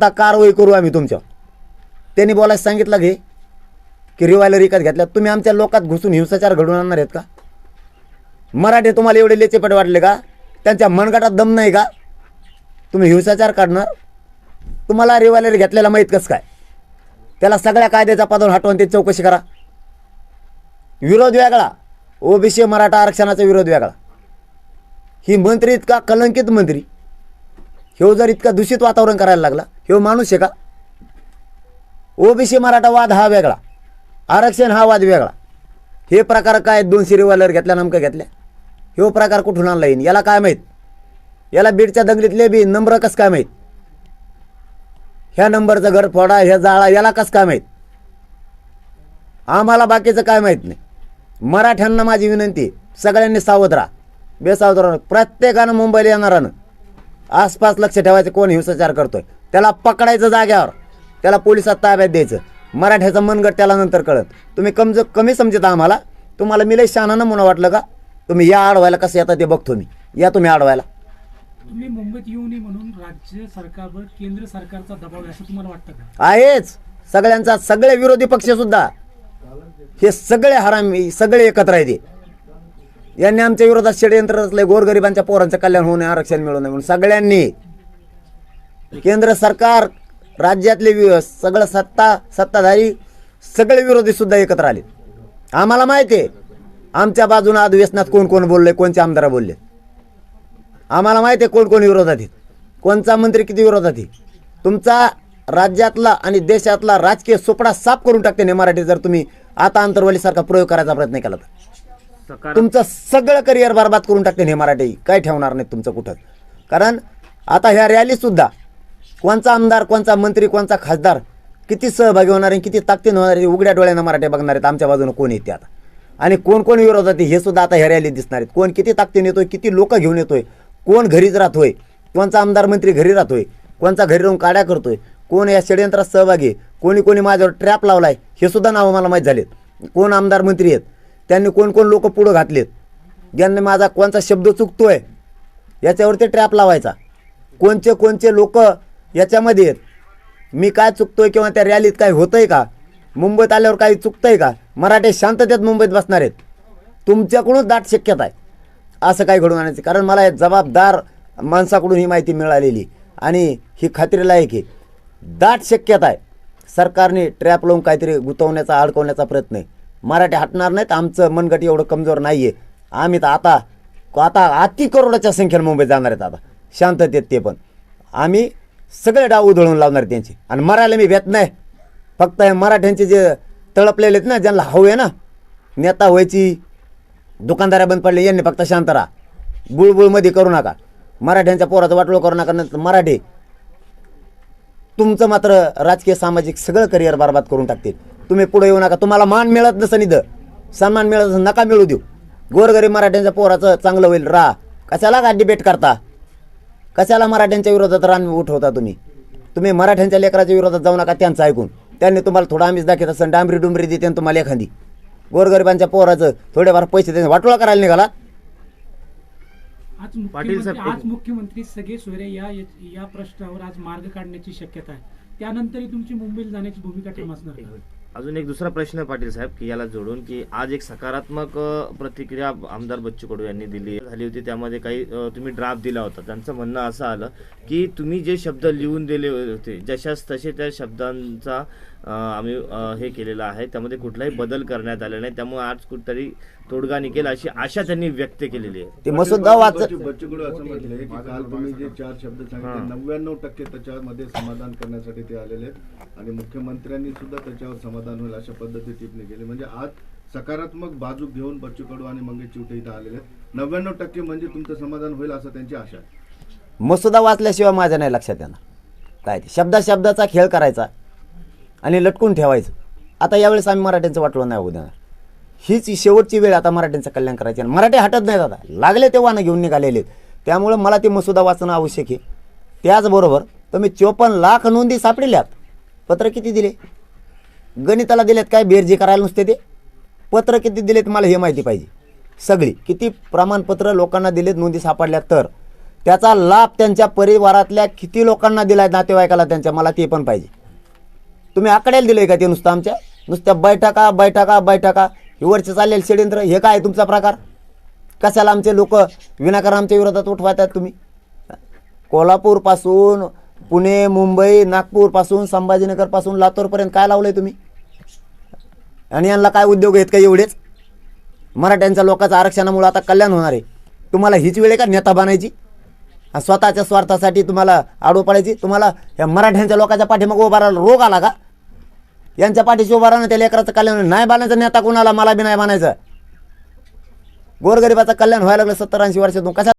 आता कारवाई करू आम्ही तुमच्या त्यांनी बोलायला सांगितलं घे की रिवायलर विकत घेतल्या तुम्ही आमच्या लोकात घुसून हिंसाचार घडवून आणणार आहेत का? मराठी तुम्हाला एवढे लेचेपट वाटले का? त्यांच्या मनगटात दम नाही का? तुम्ही हिंसाचार काढणार तुम्हाला रिवायलर घेतलेला माहीत कसं काय? त्याला सगळ्या कायद्याचा पदावर हटवून ते चौकशी करा. विरोध वेगळा. ओबीसी मराठा आरक्षणाचा विरोध वेगळा. ही मंत्री इतका कलंकित मंत्री. ह्यो जर इतका दूषित वातावरण करायला लागला ह्यो माणूस आहे का? ओबीसी मराठा वाद हा वेगळा आरक्षण हा वाद वेगळा. हे प्रकार काय? दोनशे रिव्हॉल्वर घेतल्या नेमकं घेतल्या. ह्यो प्रकार कुठून आणला येईन? याला काय माहीत? याला बीडच्या दंगलीतले बी नंबर कसं काय माहीत? ह्या नंबरचं घर फोडा ह्या जाळा याला कसं काय माहीत? आम्हाला बाकीचं काय माहीत नाही. मराठ्यांना माझी विनंती सगळ्यांनी सावध राहा. बेसावध राहा. प्रत्येकानं मुंबईला येणारानं आसपास लक्ष ठेवायचं कोण हिंसाचार करतोय. त्याला पकडायचं जाग्यावर. त्याला पोलिसात ताब्यात द्यायचं. मराठ्याचं मनगट त्याला नंतर कळत. तुम्ही कमज कमी समजता आम्हाला. तुम्हाला मी लय शहाणा म्हणून वाटलं का? तुम्ही या आडवायला कसं येतं ते बघतो मी. या तुम्ही आडवायला. तुम्ही मुंबईत येऊ नये म्हणून राज्य सरकारवर केंद्र सरकारचा दबाव आहे असं तुम्हाला वाटतं का? आहेच. सगळ्यांचा सगळे विरोधी पक्ष सुद्धा. हे सगळे हरामी सगळे एकत्र हे. यांनी आमच्या विरोधात षडयंत्र रचलंय. गोरगरिबांच्या पोरांचं कल्याण होऊ नये आरक्षण मिळू नये म्हणून सगळ्यांनी केंद्र सरकार राज्यातले वि- सगळं सत्ता सत्ताधारी सगळे विरोधी सुद्धा एकत्र आले. आम्हाला माहिती आहे आमच्या बाजूने अधिवेशनात कोण कोण बोलले कोणते आमदार बोलले? आम्हाला माहिती आहे कोण कोण विरोधात आहेत. कोणचा मंत्री किती विरोधात आहे? तुमचा राज्यातला आणि देशातला राजकीय सोपडा साफ करून टाकते ने मराठी जर तुम्ही आता अंतरवालीसारखा प्रयोग करायचा प्रयत्न केला तर. तुमचं सगळं करिअर बरबाद करून टाकते हे मराठी. काय ठेवणार नाहीत तुमचं कुठं? कारण आता ह्या रॅलीसुद्धा कोणचा आमदार कोणचा मंत्री कोणचा खासदार किती सहभागी होणार आहे किती ताकदीन होणार आहे उघड्या डोळ्यानं मराठी बघणार आहेत आमच्या बाजूने कोण येते आता? आणि कोण कोण विरोधात आहे हे सुद्धा आता ह्या रॅलीत दिसणार आहेत. कोण किती ताकदीने येतोय किती लोक घेऊन येतोय कोण घरीच राहतोय कोणचा आमदार मंत्री घरी राहतोय कोणचा घरी राहून काड्या करतोय कोण या षडयंत्रात सहभागी आहे कोणी कोणी माझ्यावर ट्रॅप लावलाय हे सुद्धा नावं मला माहीत झालेत. कोण आमदार मंत्री आहेत? त्यांनी कोण कोण लोक पुढं घातलेत? ज्यांनी माझा कोणचा शब्द चुकतोय याच्यावरती ट्रॅप लावायचा. कोणचे कोणचे लोक याच्यामध्ये आहेत? मी काय चुकतोय किंवा त्या रॅलीत काय होतंय का? मुंबईत आल्यावर काही चुकतंय का? मराठी शांततेत मुंबईत बसणार आहेत. तुमच्याकडूनच दाट शक्यता आहे. असं काही घडून आणायचं. कारण मला हे जबाबदार माणसाकडून ही माहिती मिळालेली. आणि ही खात्रीला आहे. की दाट शक्यता आहे. सरकारने ट्रॅप लावून काहीतरी गुंतवण्याचा अडकवण्याचा प्रयत्न आहे. मराठी हटणार नाहीत. आमचं मनगट एवढं कमजोर नाही आहे आम्ही तर आता आता अति करोडाच्या संख्येनं मुंबईत जाणार आहेत आता. शांततेत ते पण. आम्ही सगळे डाव उधळून लावणार आहेत त्यांचे. आणि मरायला मी भेट नाही. फक्त हे मराठ्यांचे जे तळपलेले आहेत ना ज्यांना हवं आहे ना नेता व्हायची दुकानदाऱ्या बंद पडले यांनी फक्त शांत राहा. बुळबुळमध्ये करू नका. मराठ्यांच्या पोराचं वाटलो करू नका नंतर मराठी तुमचं मात्र राजकीय सामाजिक सगळं करिअर बरबाद करून टाकतील. तुम्ही पुढे येऊ नका. तुम्हाला मान मिळत नसं निधं सन्मान मिळत नसेल, नका मिळू देऊ. गोरगरीब मराठ्यांच्या पोराचं चांगलं होईल. राहा कशाला का डिबेट करता? कशाला मराठ्यांच्या विरोधात रान उठवता तुम्ही? तुम्ही मराठ्यांच्या लेकराच्या विरोधात जाऊ नका त्यांचं ऐकून. त्यांनी तुम्हाला थोडा आमिष दाखवत असं डांबरी डुंबरी देते आणि तुम्हाला एखादी. गोरगरिबांच्या पोराचं थोडेफार पैसे देणे वाटोळा करायला निघाला. आज पाटील मुख्यमंत्री साहेब, आज मुख्यमंत्री सगळे सोयरे या या प्रश्नावर आज मार्ग काढण्याची शक्यता आहे. त्यानंतरही तुमची मुंबईला जाण्याची भूमिका ठाम असणार का? अजून एक दुसरा प्रश्न पाटील साहेब की याला जोडून की आज एक सकारात्मक प्रतिक्रिया आमदार बच्चू कडू यांनी दिली. झाली होती त्यामध्ये काही तुम्ही ड्राफ्ट दिला होता. त्यांचं म्हणणं असं आलं की तुम्ही जे शब्द लिहून दिले होते जशाच तसे त्या शब्दांचा आम्ही हे केलेलं आहे. त्यामध्ये कुठलाही बदल करण्यात आले नाही. त्यामुळे आज कुठतरी तोडगा निघेल अशी आशा त्यांनी व्यक्त केलेली आहे. ते मसुद्दा वाच बच्चू बच्चू कडू असं म्हटलंय की काल तुम्ही जे चार शब्द सांगितले नव्याण्णव टक्के त्याच्यामध्ये समाधान करण्यासाठी ते आलेले आहेत. आणि मुख्यमंत्र्यांनी सुद्धा त्याच्यावर समाधान होईल अशा पद्धती टिप्पणी केली. म्हणजे आज सकारात्मक बाजू घेऊन बच्चू कडू आणि मंगेश चिवटे इथं आलेले आहेत. नव्याण्णव टक्के म्हणजे तुमचं समाधान होईल असं त्यांची आशा आहे. मसुदा वाचल्याशिवाय माझ्या नाही लक्षात येणार. काय ते? शब्दा शब्दाचा खेळ करायचा. आणि लटकून ठेवायचं. आता यावेळेस आम्ही मराठ्यांचं वाटलं नाही होऊ देणार. हीच शेवटची वेळ आता मराठ्यांचं कल्याण करायची आणि मराठी हटत नाहीत आता. लागले तेव्हा ना घेऊन निघालेले आहेत. त्यामुळं मला ते मसुदा वाचणं आवश्यक आहे. त्याचबरोबर तुम्ही चोपन्न लाख नोंदी सापडल्यात. पत्र किती दिले? गणिताला दिलेत काय? बेरजी करायला नुसते ते? पत्र किती दिलेत? मला हे माहिती पाहिजे. सगळी. किती प्रमाणपत्र लोकांना दिलेत नोंदी सापडल्या तर? त्याचा लाभ त्यांच्या परिवारातल्या किती लोकांना दिलाय नातेवाईकाला त्यांच्या? मला ते पण पाहिजे. तुम्ही आकड्याला दिलंय का ते नुसतं आमच्या? नुसत्या बैठका बैठका बैठका. हे वरचे चाललेले षडयंत्र हे काय तुमचा प्रकार? कशाला आमचे लोक विनाकारण आमच्या विरोधात उठवायतात तुम्ही? कोल्हापूरपासून पुणे मुंबई नागपूरपासून संभाजीनगरपासून लातूरपर्यंत काय लावलंय तुम्ही? आणि यांना काय उद्योग आहेत का एवढेच? मराठ्यांच्या लोकांचं आरक्षणामुळे आता कल्याण होणार आहे. तुम्हाला हीच वेळ आहे का नेता बनायची? स्वतःच्या स्वार्थासाठी तुम्हाला आडव पाडायची तुम्हाला या मराठ्यांच्या लोकांच्या पाठीमागं उभारायला रोग आला का? यांच्या पाठीशी उभा राहणं त्या लेकराचं कल्याण नाही बांधायचं नेता कोणाला? मला बी नाही बांधायचं गोरगरिबाचं कल्याण व्हायला लागलं सत्तर ऐंशी वर्षातून. कशा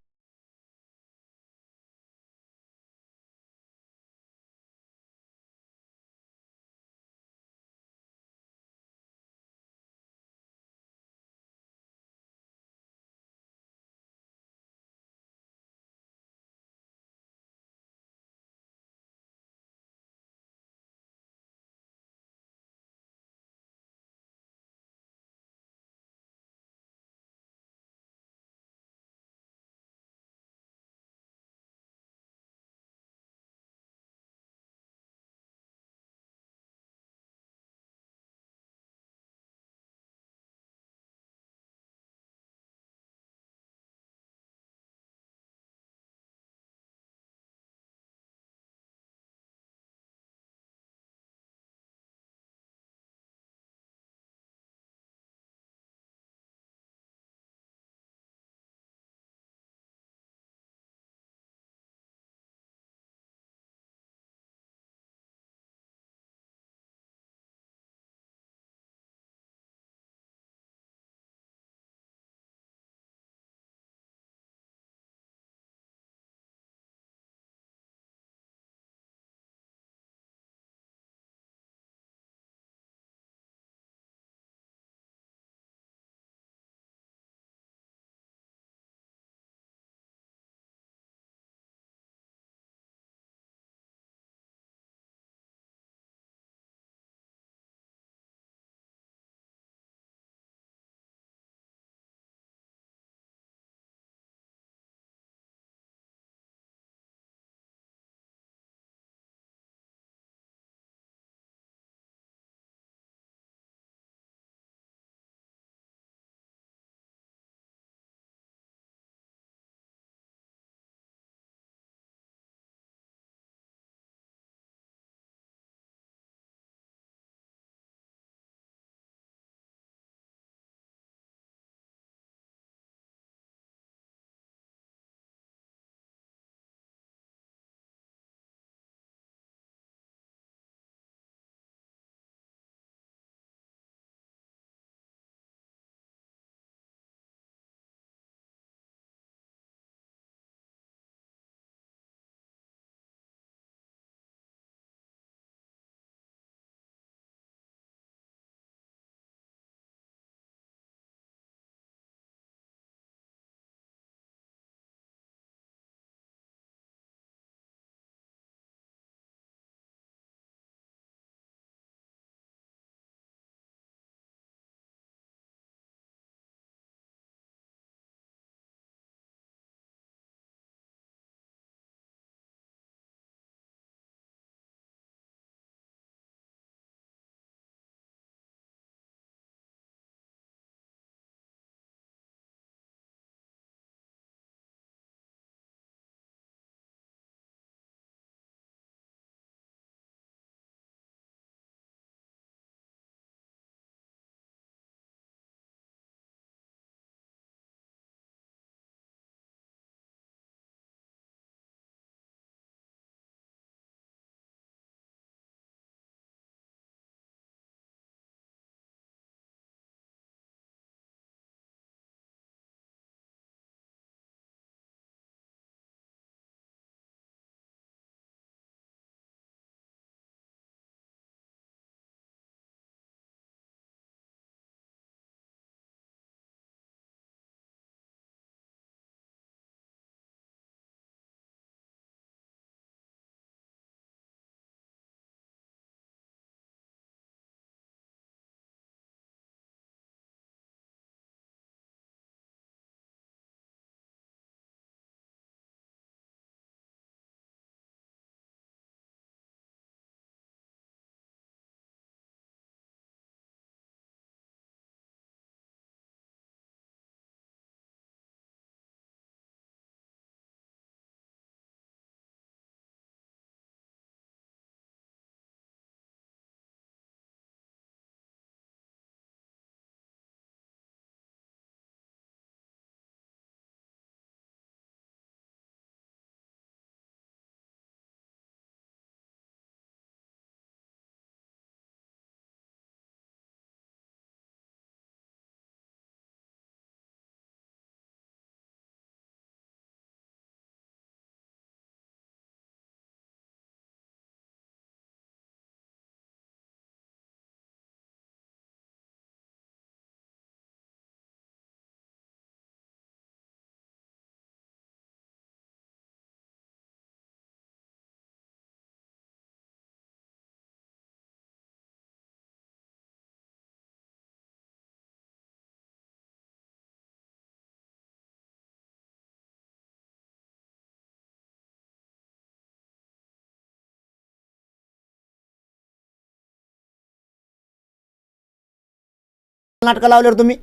नाटकं लावल्यावर तुम्ही?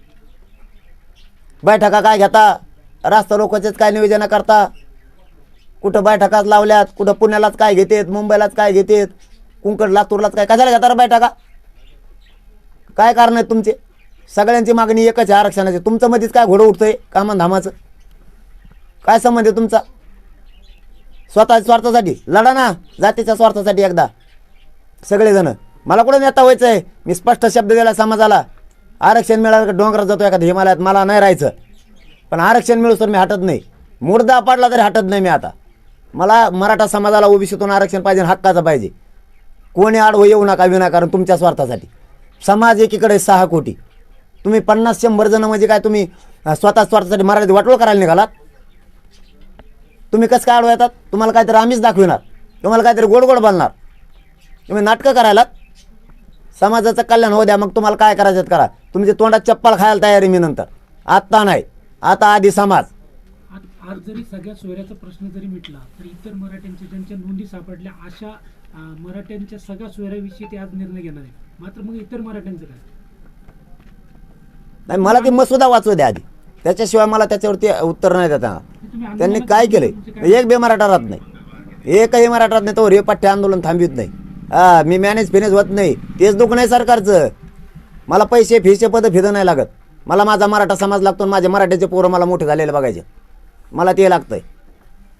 बैठका काय घेता? रास्ता रोकोचेच काय नियोजन करता? कुठं बैठकाच लावल्यात? कुठं पुण्यालाच काय घेतेत? मुंबईलाच काय घेतेत? कुंकड लातूरलाच काय? कशाला घेता रे बैठका? काय कारण आहेत तुमचे? सगळ्यांची मागणी एकच आहे आरक्षणाची. तुमचं मध्येच काय घोडं उठतंय कामान धामाचं. काय संबंध आहे तुमचा? स्वतः स्वार्थासाठी? लढा ना. जातीच्या स्वार्थासाठी एकदा. सगळेजण. मला कुठं नेता व्हायचं आहे मी स्पष्ट शब्द दिला समाजाला. आरक्षण मिळालं का डोंगरात जातो एखाद्या हिमालयात मला नाही राहायचं. पण आरक्षण मिळूस तर मी हटत नाही. मुर्दा पाडला तरी हटत नाही मी आता. मला मराठा समाजाला ओबीसीतून आरक्षण पाहिजे आणि हक्काचं पाहिजे. कोणी आडवं येऊ नका विनाकारण तुमच्या स्वार्थासाठी. समाज एकीकडे सहा कोटी. तुम्ही पन्नास शंभर जण म्हणजे काय तुम्ही स्वतः स्वार्थासाठी मराठी वाटोळ करायला निघालात? तुम्ही कसं काय आडवं येतात? तुम्हाला काहीतरी आम्हीच दाखविणार. तुम्हाला काहीतरी गोड गोड बोलणार. तुम्ही नाटकं करायलात? समाजाचं कल्याण होऊ द्या मग तुम्हाला काय करायचं करा. तुमची तोंडात चप्पल खायला तयार आहे मी नंतर. आत्ता नाही. आता आधी समाज. आज आज जरी सगळ्या सोयऱ्याचा प्रश्न जरी मिटला तर इतर मराठ्यांच्या ज्यांच्या नोंदी सापडल्या अशा अं, मराठ्यांच्या सगळ्या सोयऱ्याविषयी ते आज निर्णय घेणार आहे मात्र मग इतर मराठ्यांचं काय? नाही मला ते मसुदा वाचू द्या आधी. त्याच्याशिवाय मला त्याच्यावरती उत्तर नाही देता तुम्ही त्यांनी काय तुमचे काय- एक बे मराठा राहत नाही. एकही मराठा राहत नाही तो रे पठ्ठे आंदोलन थांबित नाही. हा मी मॅनेज फिनेज होत नाही. तेच दुःख नाही सरकारचं. मला पैसे फिसे पद फिदं नाही लागत. मला माझा मराठा समाज लागतो आणि माझे मराठ्याचे पोरं मला मोठे झालेले बघायचे. मला ते लागतंय.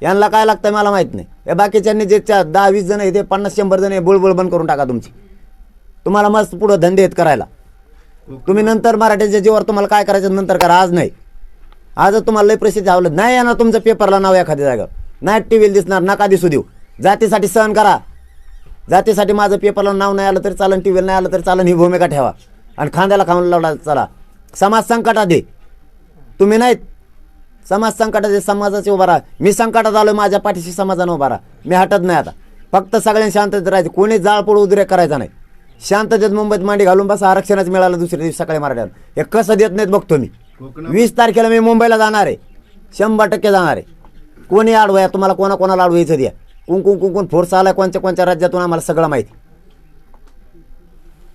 यांना काय लागतंय मला माहीत नाही. हे बाकीच्यांनी जे चार दहा वीस जण आहे ते पन्नास शंभर जण आहे बुळबुळ बंद करून टाका तुमची. तुम्हाला मस्त पुढं धंदे आहेत करायला. तुम्ही नंतर मराठ्याच्या जीवावर तुम्हाला काय करायचं नंतर करा आज नाही. आजच तुम्हाला लय प्रसिद्ध आवलं. नाही येणार तुमचं पेपरला नाव एखाद्या जागेवर. नाही टी व्हीला दिसणार नका दिसू देऊ. जातीसाठी सहन करा. जातीसाठी माझं पेपरला नाव नाही आलं तरी चालन टी व्हीला नाही आलं तरी चालन ही भूमिका ठेवा. आणि खांद्याला खाऊन लावला चला. समाज संकटात आहे. तुम्ही नाहीत. समाज संकटात आहे समाजाचे उभा राहा. मी संकटात आलो माझ्या पाठीशी समाजानं उभा राहा. मी हटत नाही आता. फक्त सगळ्यांनी शांततेत राहायचं. कोणी जाळपोळ उद्रेक करायचा नाही. शांततेत मुंबईत मांडी घालून बसा आरक्षणच मिळालं दुसऱ्या दिवसी सकाळी मराठ्यात हे कसं देत नाहीत बघतो मी. वीस तारखेला मी मुंबईला जाणार आहे. शंभर टक्के जाणार आहे. कोणी आडवया तुम्हाला कोणा कोणाला आडवायचं द्या. कुंकुम कुंकुम फोर्स आलाय कोणत्या कोणत्या राज्यातून आम्हाला सगळं माहिती.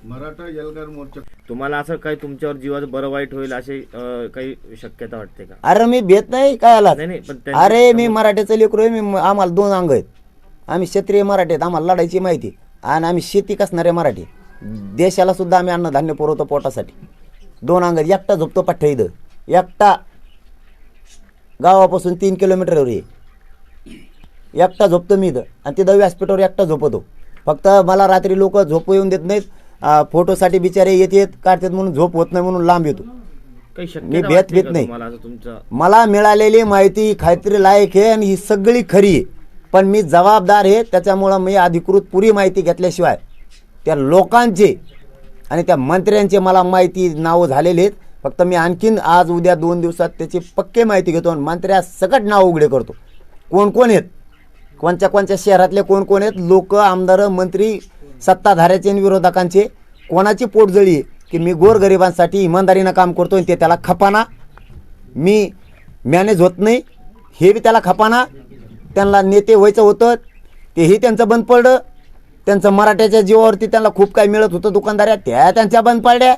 मराठा एल्गार मोर्चा. तुम्हाला असं काही तुमच्यावर जीवाचं बरं वाईट होईल अशी अं, काही शक्यता वाटते का? अरे मी भेट नाही काय आला नाही नाही पण त्यांनी- अरे मी मराठीचं लेकरू आहे मी आम्हाला दोन अंग आहेत. आम्ही क्षेत्रीय मराठी आहेत आम्हाला लढायची माहिती आणि आम्ही शेती कसणारे मराठी देशाला सुद्धा आम्ही अन्नधान्य पुरवतो पोटासाठी. दोन अंग आहेत. एकटा झोपतो पठ्ठ इथं. एकटा गावापासून तीन किलोमीटरवर ये. एकटा झोपतो मी इथं. आणि तिथं व्यासपीठावर एकटा झोपतो. फक्त मला रात्री लोक झोप येऊन देत नाहीत. फोटोसाठी बिचारे येत येत काढतात म्हणून झोप होत नाही म्हणून लांब येतो. काही मी भेट का नाही. मला मिळालेली माहिती खात्री लायक आहे आणि ही सगळी खरी आहे. पण मी जबाबदार आहे त्याच्यामुळं मी अधिकृत पुरी माहिती घेतल्याशिवाय त्या लोकांचे आणि त्या मंत्र्यांचे मला माहिती नावं झालेले आहेत. फक्त मी आणखीन आज उद्या दोन दिवसात त्याची पक्के माहिती घेतो आणि मंत्र्या सकट नाव उघडे करतो. कोण कोण आहेत? कोणत्या कोणत्या शहरातले कोण कोण आहेत? लोक आमदार मंत्री सत्ताधाऱ्याचे आणि विरोधकांचे कोणाची पोटजळी आहे की मी गोरगरिबांसाठी इमानदारीनं काम करतो आणि ते त्याला खपाना? मी मॅनेज होत नाही हे बी त्याला खपाना? त्यांना नेते व्हायचं होतं तेही त्यांचं बंद पडलं. त्यांचं मराठ्याच्या जीवावरती त्यांना खूप काही मिळत होतं दुकानदाऱ्या त्या त्यांच्या बंद पडल्या.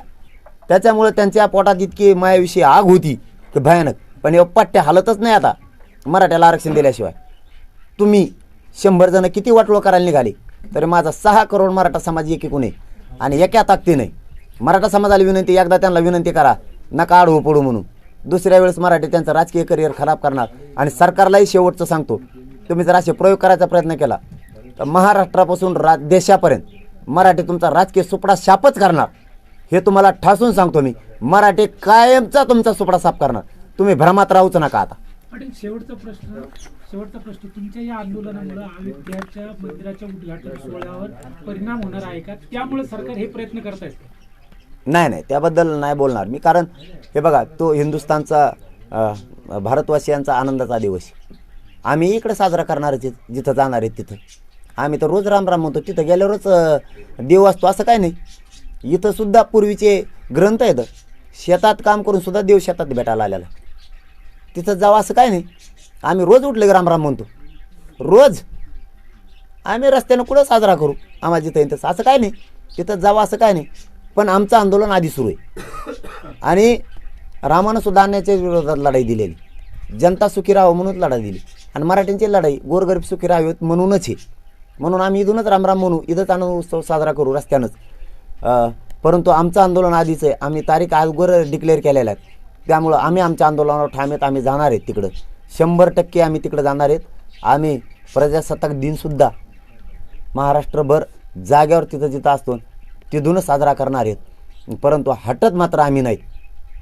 त्याच्यामुळं त्यांच्या पोटात इतकी मायाविषयी आग होती की भयानक. पण हे पट्ट्या हालतच नाही आता मराठ्याला आरक्षण दिल्याशिवाय. तुम्ही शंभर जण किती वाटोळ करायला निघाले? तरी माझा सहा करोड मराठा समाज एकीकून आहे. आणि एका ताकदीने मराठा समाजाला विनंती एकदा त्यांना विनंती करा नका आडवं पडू म्हणून. दुसऱ्या वेळेस मराठी त्यांचं राजकीय करिअर खराब करणार. आणि सरकारलाही शेवटचं सांगतो तुम्ही जर असे प्रयोग करायचा प्रयत्न केला तर महाराष्ट्रापासून रा देशापर्यंत मराठी तुमचा राजकीय सुपडा शापच करणार. हे तुम्हाला ठासून सांगतो मी मराठी कायमचा तुमचा सुपडा साफ करणार. तुम्ही भ्रमात राहूच नका आता. शेवटचा प्रश्न शेवटचा प्रश्न तुमच्या या आंदोलनामुळे अयोध्याच्या मंदिराच्या उद्घाटन सोहळ्यावर परिणाम होणार आहे का? त्यामुळे सरकार हे प्रयत्न करत आहे नाही नाही त्याबद्दल नाही बोलणार मी कारण हे बघा तो हिंदुस्थानचा भारतवासियांचा आनंदाचा दिवस आम्ही इकडे साजरा करणार आहे जिथं जाणार आहेत तिथं. आम्ही तर रोज राम राम म्हणतो तिथं गेल्यावरच देव असतो असं काय नाही. इथं सुद्धा पूर्वीचे ग्रंथ आहेत. शेतात काम करून सुद्धा देव शेतात भेटायला आलेला तिथं जावं असं काय नाही. आम्ही रोज उठले की राम राम म्हणतो रोज आम्ही रस्त्यानं कुठं साजरा करू? आम्हाला जिथं येईल तसं असं काय नाही तिथं जावं असं काय नाही. पण आमचं आंदोलन आधी सुरू आहे. आणि रामानं सुद्धा आणण्याच्या विरोधात लढाई दिलेली. जनता सुखी राहावं म्हणूनच लढाई दिली. आणि मराठ्यांची लढाई गोरगरीब सुखी राहावेत म्हणूनच आहे. म्हणून आम्ही इथूनच रामराम म्हणू इथंच आनंद उत्सव साजरा करू रस्त्यानंच. परंतु आमचं आंदोलन आधीच आहे. आम्ही तारीख अगोदर डिक्लेअर केलेल्या आहेत. त्यामुळं आम्ही आमच्या आंदोलनावर ठाम आहेत आम्ही जाणार आहेत तिकडं. शंभर टक्के आम्ही तिकडं जाणार आहेत. आम्ही प्रजासत्ताक दिनसुद्धा महाराष्ट्रभर जाग्यावर तिथं जिथं असतो तिथूनच साजरा करणार आहेत. परंतु हटत मात्र आम्ही नाही.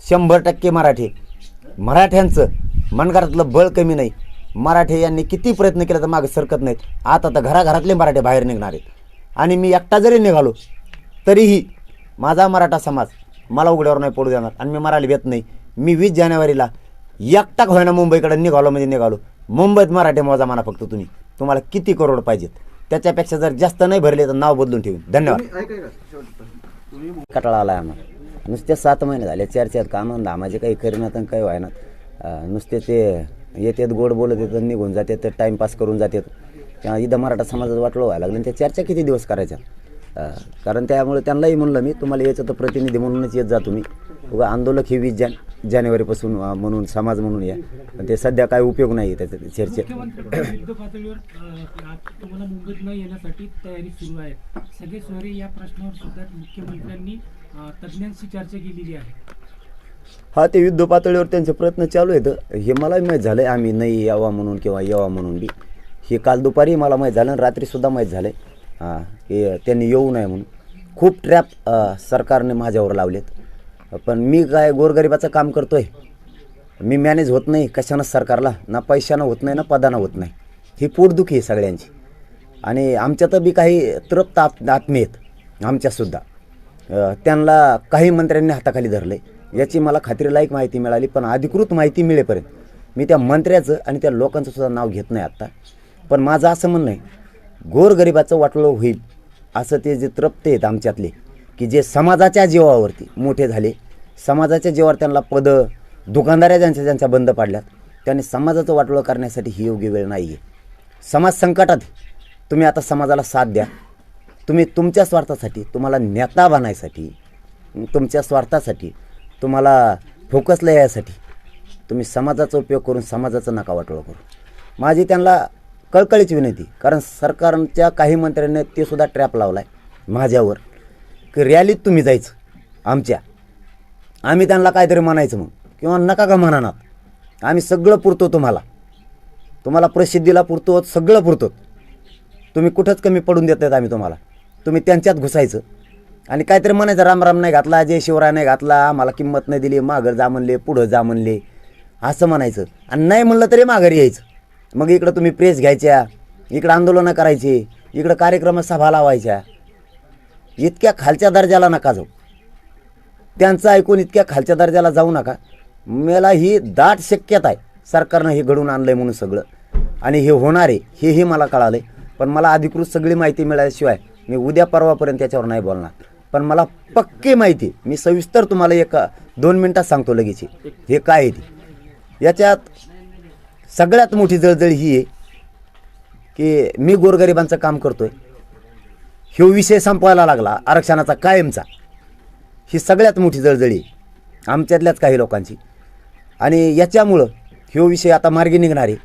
शंभर टक्के मराठी. मराठ्यांचं मनगरातलं बळ कमी नाही. मराठे यांनी किती प्रयत्न केला तर मागे सरकत नाहीत. आता तर घराघरातले मराठे बाहेर निघणार आहेत. आणि मी एकटा जरी निघालो तरीही माझा मराठा समाज मला उघड्यावर नाही पडू देणार. आणि मी मराठी भेट नाही. मी वीस जानेवारीला एकटा होईना मुंबईकडे निघालो म्हणजे निघालो. मुंबईत मराठी मोजा म्हणा फक्त तुम्ही. तुम्हाला किती करोड पाहिजेत. त्याच्यापेक्षा जर जास्त नाही भरले तर नाव बदलून ठेवून. धन्यवाद. कटाळा आला आम्हाला नुसते सात महिने झाले चर्चेत कामं धामाचे काही करीनात आणि काही व्हायनात अं, नुसते ते येतात गोड बोलत येतात निघून जातात ते टाईमपास करून जातात. इथं मराठा समाजाचं वाटलं व्हायला लागलं आणि त्या चर्चा किती दिवस करायच्या? कारण त्यामुळे त्यांनाही म्हणलं मी तुम्हाला यायचं तर प्रतिनिधी म्हणूनच येत जा तुम्ही. उगा आंदोलक हे वीस जान जानेवारीपासून म्हणून समाज म्हणून या. पण ते सध्या काय उपयोग नाही आहे. आहे तज्ज्ञांशी चर्चा आहे. हा ते युद्ध पातळीवर त्यांचे प्रयत्न चालू आहेत. हे मलाही माहीत झालं आम्ही नाही यावा म्हणून किंवा यावा म्हणून बी. हे काल दुपारी मला माहीत झालं आणि रात्रीसुद्धा माहीत झालं हां की त्यांनी येऊ नये म्हणून. खूप ट्रॅप सरकारने माझ्यावर लावलेत. पण मी काय गोरगरिबाचं काम करतो आहे मी मॅनेज होत नाही कशानं सरकारला? ना पैशानं होत नाही ना पदानं होत नाही. ही पोटदुखी आहे सगळ्यांची. आणि आमच्यात बी काही तृप्त आत आत्मे आहेत. आमच्यासुद्धा त्यांना काही मंत्र्यांनी हाताखाली धरले याची मला खात्रीलायक माहिती मिळाली पण अधिकृत माहिती मिळेपर्यंत. मी त्या मंत्र्याचं आणि त्या लोकांचं सुद्धा नाव घेत नाही आत्ता. पण माझं असं म्हणणं आहे गोरगरिबाचं वाटलं होईल. असं ते जे तृप्त आहेत आमच्यातले की जे समाजाच्या जीवावरती मोठे झाले. समाजाच्या जीवावर त्यांना पदं दुकानदाऱ्या ज्यांच्या ज्यांच्या बंद पाडल्यात त्यांनी समाजाचं वाटलं करण्यासाठी ही योग्य वेळ नाही आहे समाज संकटात तुम्ही आता समाजाला साथ द्या. तुम्ही तुमच्या स्वार्थासाठी तुम्हाला नेता बनायसाठी तुमच्या स्वार्थासाठी तुम्हाला फोकसला यासाठी तुम्ही समाजाचा उपयोग करून समाजाचं नका वाटोळं करू. माझी त्यांना कळकळीची विनंती. कारण सरकारच्या काही मंत्र्यांनी ते सुद्धा ट्रॅप लावला आहे माझ्यावर. की रॅलीत तुम्ही जायचं आमच्या. आम्ही त्यांना काहीतरी म्हणायचं मग किंवा नका का म्हणानात? आम्ही सगळं पुरतो तुम्हाला. तुम्हाला प्रसिद्धीला पुरतो सगळं पुरतो. तुम्ही कुठंच कमी पडून देत आहेत आम्ही तुम्हाला. तुम्ही त्यांच्यात घुसायचं. आणि काहीतरी म्हणायचं राम राम नाही घातला जय शिवराय नाही घातला आम्हाला किंमत नाही दिली माघर जा म्हणले पुढं जा म्हणले. असं म्हणायचं. आणि नाही म्हणलं तरी माघारी यायचं. मग इकडं तुम्ही प्रेस घ्यायच्या इकडं आंदोलनं करायची इकडं कार्यक्रम सभा लावायच्या. इतक्या खालच्या दर्जाला नका जाऊ. त्यांचं ऐकून इतक्या खालच्या दर्जाला जाऊ नका. मला ही दाट शक्यता आहे. सरकारनं हे घडून आणलं आहे म्हणून सगळं. आणि हे होणार आहे हेही मला कळालं आहे पण मला अधिकृत सगळी माहिती मिळाल्याशिवाय मी उद्या परवापर्यंत त्याच्यावर नाही बोलणार. पण मला पक्की माहिती मी सविस्तर तुम्हाला एक दोन मिनटात सांगतो लगेच. हे. हे काय आहे ते? याच्यात सगळ्यात मोठी जळजळ ही आहे की मी गोरगरिबांचं काम करतोय. ह्यो विषय संपवायला लागला आरक्षणाचा कायमचा. ही सगळ्यात मोठी जळजळी आहे आमच्यातल्याच काही लोकांची. आणि याच्यामुळं ह्यो विषय आता मार्गी निघणार आहे.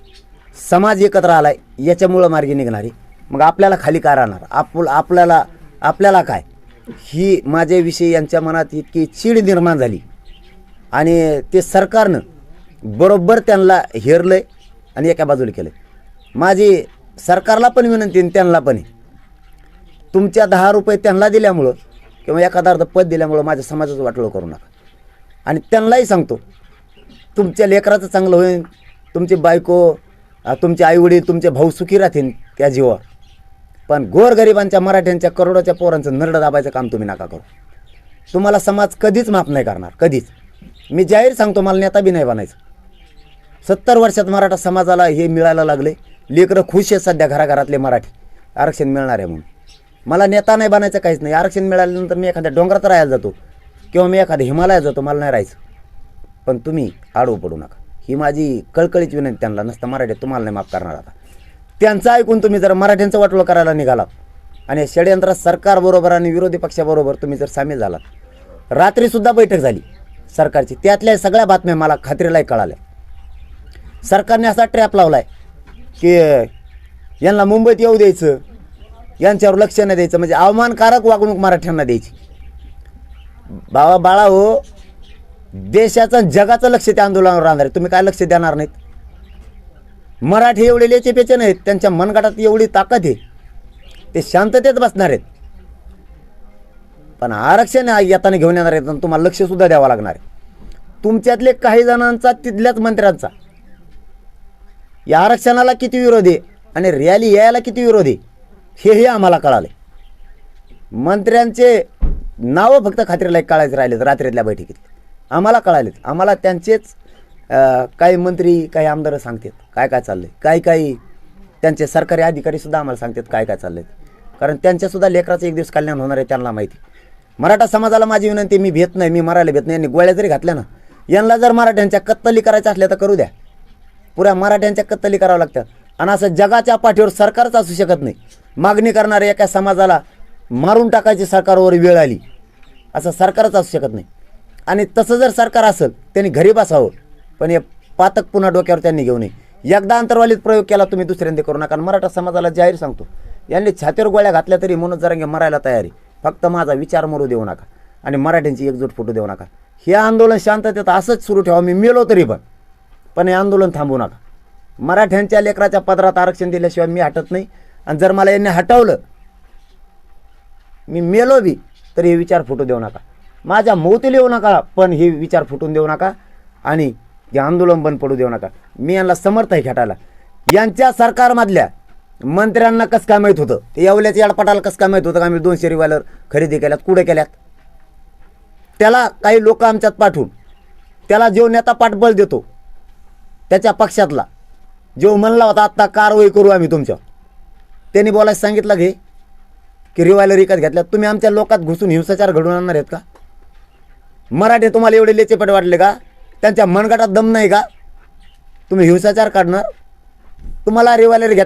समाज एकत्र आला आहे याच्यामुळं मार्गी निघणार आहे. मग आपल्याला खाली काय राहणार? आप आपल्याला आपल्याला काय? ही माझ्याविषयी यांच्या मनात इतकी चीड निर्माण झाली. आणि ते सरकारनं बरोबर त्यांना हेरलं आहे आणि एका बाजूला केलं माझी सरकारला पण विनंती आणि त्यांना पण तुमच्या दहा रुपये त्यांना दिल्यामुळं किंवा एखादा अर्ध पद दिल्यामुळं माझ्या समाजाचं वाटलं करू नका. आणि त्यांनाही सांगतो तुमच्या लेकराचं चांगलं होईल तुमची बायको तुमचे आईवडील तुमचे भाऊ सुखी राहतील त्या जीवावर. पण गोरगरिबांच्या मराठ्यांच्या करोडोच्या पोरांचं नरडं दाबायचं काम तुम्ही नका करू. तुम्हाला समाज कधीच माफ नाही करणार कधीच. मी जाहीर सांगतो मला नेता बी नाही बनायचं. सत्तर वर्षात मराठा समाजाला हे मिळायला लागले. लेकरं खुश आहेत सध्या घराघरातले मराठी. आरक्षण मिळणार आहे म्हणून. मला नेता नाही बनायचं काहीच नाही. आरक्षण मिळाल्यानंतर मी एखाद्या डोंगरात राहायला जातो. किंवा मी एखाद्या हिमालयात जातो मला नाही राहायचं. पण तुम्ही आडवं पडू नका. ही माझी कळकळीच विनंती त्यांना. नसतं मराठीत तुम्हाला नाही माफ करणार आता. त्यांचं ऐकून तुम्ही जर मराठ्यांचं वाटोळं करायला निघालात आणि षडयंत्रात सरकारबरोबर आणि विरोधी पक्षाबरोबर तुम्ही जर सामील झालात. रात्रीसुद्धा बैठक झाली सरकारची. त्यातल्या सगळ्या बातम्या मला खात्रीलाही कळाल्या. सरकारने असा ट्रॅप लावला आहे की यांना मुंबईत येऊ द्यायचं यांच्यावर लक्ष नाही द्यायचं म्हणजे अवमानकारक वागणूक मराठ्यांना द्यायची. बाबा बाळा हो देशाचं आणि जगाचं लक्ष त्या आंदोलनावर राहणार आहे. तुम्ही काय लक्ष देणार नाहीत? मराठी एवढे लेचे पेचे नाहीत त्यांच्या मनगटात एवढी ताकद आहे. ते शांततेत बसणार आहेत. पण आरक्षण येताना घेऊन येणार आहेत आणि तुम्हाला लक्षसुद्धा द्यावं लागणार आहे. तुमच्यातले काही जणांचा तिथल्याच मंत्र्यांचा. या आरक्षणाला किती विरोध आहे आणि रॅली यायला किती विरोध आहे हेही आम्हाला कळाले मंत्र्यांचे नावं फक्त खात्रीला कळायचे राहिलेत रात्रीतल्या बैठकीत. आम्हाला कळालेत. आम्हाला त्यांचेच काही मंत्री काही आमदार सांगतात काय काय चाललं आहे काही काही त्यांचे सरकारी अधिकारीसुद्धा आम्हाला सांगतात काय काय चाललं आहे कारण त्यांच्यासुद्धा लेकराचं एक दिवस कल्याण होणार आहे त्यांना माहिती. मराठा समाजाला माझी विनंती मी भेट नाही मी मरायला भेट नाही. यांनी गोळ्या जरी घातल्या ना यांना जर मराठ्यांच्या कत्तली करायच्या असल्या तर करू द्या. पुऱ्या मराठ्यांच्या कत्तली करावं लागतं. आणि असं जगाच्या पाठीवर सरकारच असू शकत नाही. मागणी करणाऱ्या एका समाजाला मारून टाकायची सरकारवर वेळ आली. असं सरकारच असू शकत नाही. आणि तसं जर सरकार असेल त्यांनी घरी बसावं पण हे पातक पुन्हा डोक्यावर त्यांनी घेऊ नये. एकदा अंतर्वालीत प्रयोग केला तुम्ही दुसऱ्यांदा करू नका. आणि मराठा समाजाला जाहीर सांगतो. यांनी छातीवर गोळ्या घातल्या तरी म्हणून जरांगे मरायला तयारी फक्त माझा विचार मरू देऊ नका. आणि मराठ्यांची एकजूट फुटू देऊ नका. हे आंदोलन शांततेत असंच सुरू ठेवा. मी मेलो तरी पण. पण हे आंदोलन थांबवू नका. मराठ्यांच्या लेकराच्या पदरात आरक्षण दिल्याशिवाय मी हटत नाही. आणि जर मला यांनी हटवलं मी मेलो बी तर हे विचार फुटू देऊ नका. माझ्या मोतीला येऊ नका पण हे विचार फुटून देऊ नका आणि हे आंदोलन बंद पडू देऊ नका. मी यांना समर्थ आहे खेटायला यांच्या सरकारमधल्या मंत्र्यांना कसं काय माहीत होतं? ते येवल्याच्या याडपटाला कसं काय माहीत होतं का? आम्ही दोनशे रिवायलर खरेदी केल्यात कुठे केल्यात? त्याला काही लोक आमच्यात पाठवून त्याला जो नेता पाठबळ देतो त्याच्या पक्षातला. जो म्हणला होता आत्ता कारवाई करू आम्ही तुमच्या त्यांनी बोलायला सांगितलं घे. की रिवायलर विकत घेतल्यात तुम्ही आमच्या लोकात घुसून हिंसाचार घडवून आणणार आहेत का? मराठी तुम्हाला एवढे लेचेपट वाटले का? त्यांच्या मनगटात दम नाही का? तुम्ही हिंसाचार काढणार? तुम्हाला रिवायलर घेतला